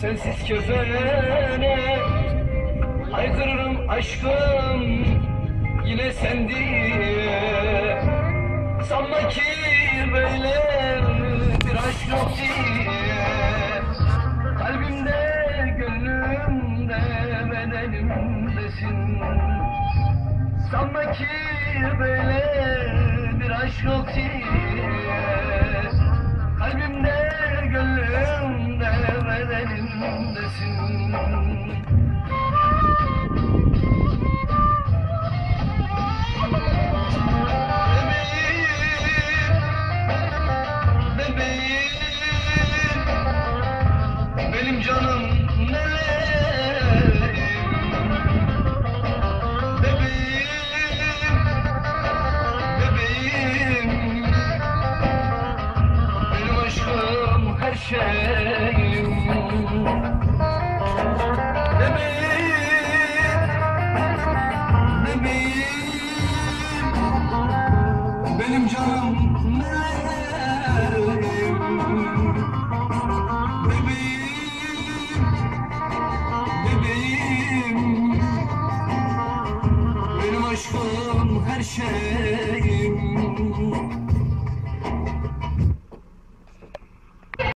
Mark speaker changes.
Speaker 1: sensiz kefene Haykırırım aşkım yine sen Sanma ki böyle bir aşk yok diye. Kalbimde, gönlümde, bedenimdesin. Sanma ki böyle bir aşk yok diye bedenimdesin Bebeğim, bebeğim Benim canım meleğim Bebeğim, bebeğim. Benim aşkım her şeyim benim canım benim. Bebeğim, bebeğim Benim aşkım her şeyim.